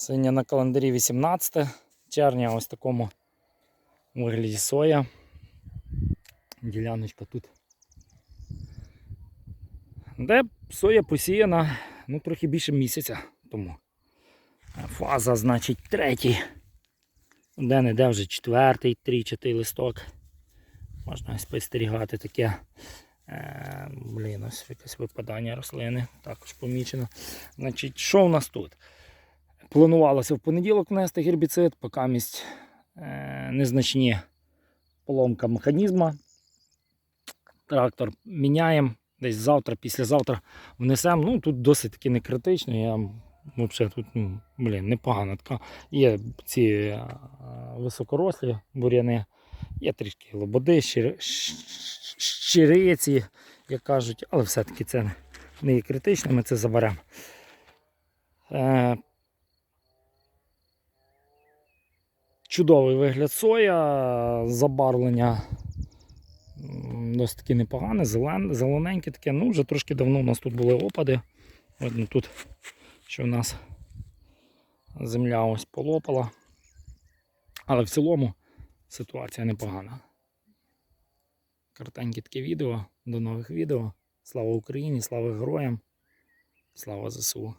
Сьогодні на календарі 18 червня, ось такому вигляді соя. Діляночка тут. Де соя посіяна ну, трохи більше місяця тому. Фаза, значить, третій. Де не де вже четвертий, тричатий листок. Можна спостерігати таке. Е, блін, ось якесь випадання рослини також помічено. Значить, що в нас тут? Планувалося в понеділок внести гербіцид, поки місць е, незначні поломка механізма. Трактор міняємо. Десь завтра, післязавтра внесемо. Ну, тут досить таки не критично. Я взагалі тут, ну, блін, непогано така. Є ці е, високорослі буряни, є трішки лободи, щириці, як кажуть, але все-таки це не є критично, ми це заберемо. Чудовий вигляд соя, забарвлення досить таки непогане, зелен, зелененьке таке. Ну, вже трошки давно у нас тут були опади. Видно тут, що у нас земля ось полопала. Але в цілому ситуація непогана. Коротеньке таке відео. До нових відео. Слава Україні, слава героям, слава ЗСУ.